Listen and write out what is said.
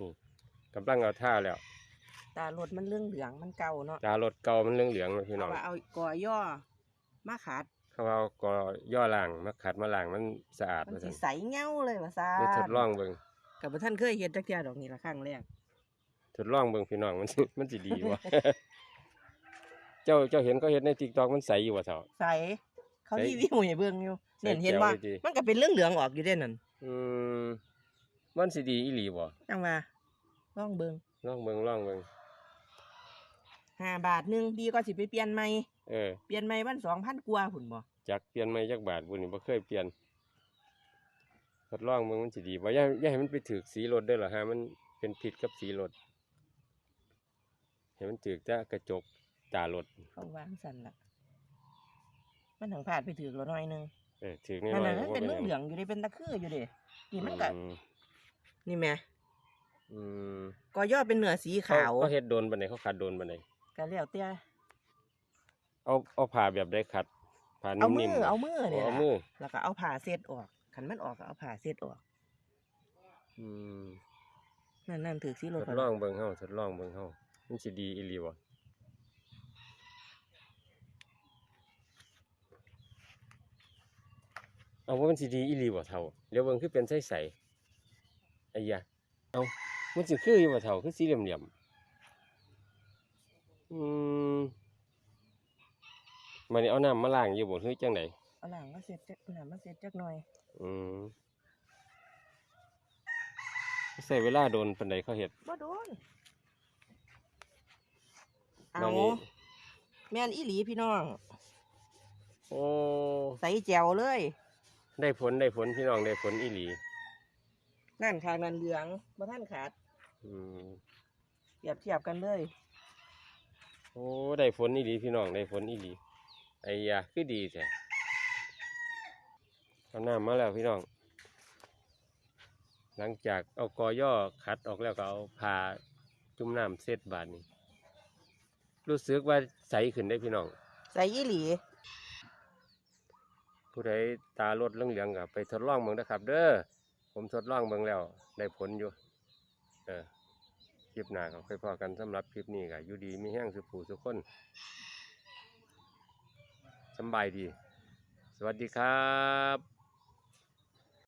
นี่กำลังเอาท่าแล้ว ตารถมันเรื่องเหลืองมันเก่าเนาะตารถเก่ามันเหลืองๆเลยพี่น้เอาองว่าเอากอย่อมาขาดเขาเอาก็ย่อล่างมาขัดมาล่างมันสะอาดมันว่าสิซั่นใสเงาเลยว่าซ่าได้ทดลองเบิ่งกับท่านเคยเห็นจักเที่ยดอกนี่ละครั้งแรกทดลองเบิ่งพี่น้องมันสิมันสิดีบ่เจ้าเจ้าเห็นเขาเห็นใน TikTok มันใสอยู่ว่าเฒ่าใสเขาใสรีวิวให้เบิ่งอยู่ใสเห็นเห็นแจ๋วว่าเลยติมันก็เป็นเรื่องเหลืองออกอยู่เด้นั่นอืม มันสิดีอีหลีบ่จังว่าลองเบิ่งลองเบิ่งลองเบิ่งห้าบาทหนึงดีก็สิไปเปลี่ยนใหม่เออเปลี่ยนใหม่วันสองพันกว่าพุ่นบ่จักเปลี่ยนใหม่จักบาทบุนี่บ่เคยเปลี่ยนทดลองเบิ่งมันสิดีบ่อย่าอย่าให้มันไปถึกสีรถเด้อล่ะฮะมันเป็นผิดกับสีรถให้มันถึกแต่กระจกตารถเขาวางสั่นละมันถึงพลาดไปถือเราหน่อยหนึงเออถึกน้นั่นอยน่ะๆมันบ่เป็นหเรื่องยังเหลืองอยู่เดิเป็นตะคืออยู่เดินี่มันก็อืม นี่แหม่อืมกอย่อเป็นเนื้อสีขาวเเขาเฮ็ดโดนปานใดเขาขัดโดนปานใดก็แล้วแต่เอาเอาผ้าแบบใดขัดผ้าเอามืนิ่อมๆเอามือเนี่ยเอามือแล้วก็เอาผ่าเศษออกขันมันออกก็เอาผ่าเศษออก อืมนั่นนั่นถือสีรทถดลองเบิ่งเฮาทดลองเบิ่งเฮามันสิดีอีหลีบ่เอาว่ามันสิดีอีหลีบ่เท่าเดี๋ยวเบิ่งคือเป็นใสๆไอ้ยะเอามันสิคืออยู่บ่เท่าคือสีเหลี่ยมๆอืมมันนี่เอาน้ำมาล้างอยู่บ่คือจังไดเอาหลังมาเสร็จจักหลังมาเสร็จจักหน่อยอืมใส่เวลาโดนปานใดเขาเฮ็ด บ่โดนบัเอาดนี้แม่นอีหลีพี่น้อง โอ้ ใส่แจวเลย ได้ผลได้ผลพี่น้องได้ผลอีหลี นั่นทางนั้นเหลืองบ่ท่านขาดอืมเทียบเทียบกันเลย โอ้ได้ผลอีหลีพี่น้องได้ผลอีหลีไอ้ยาคือดีแท้เอาน้ำมาแล้วพี่น้อง หลังจากเอากอย่อคัดออกแล้วก็เอาผ้าจุ่มน้ำเสร็จบาดนี้ รู้สึกว่าใสขึ้นได้พี่น้อง ใส่อีหลีผู้ใดตาลดเหลืองๆก็ไปทดลองเบิ่งนะครับ เด้อ ผมทดลองเบิ่งแล้วได้ผลอยู่ เออคลิปหน้าก็ค่อยพอกันสำหรับคลิปนี้ก็อยู่ดีมีแห้งสุขผู้สุขคนสบายดี สวัสดีครับ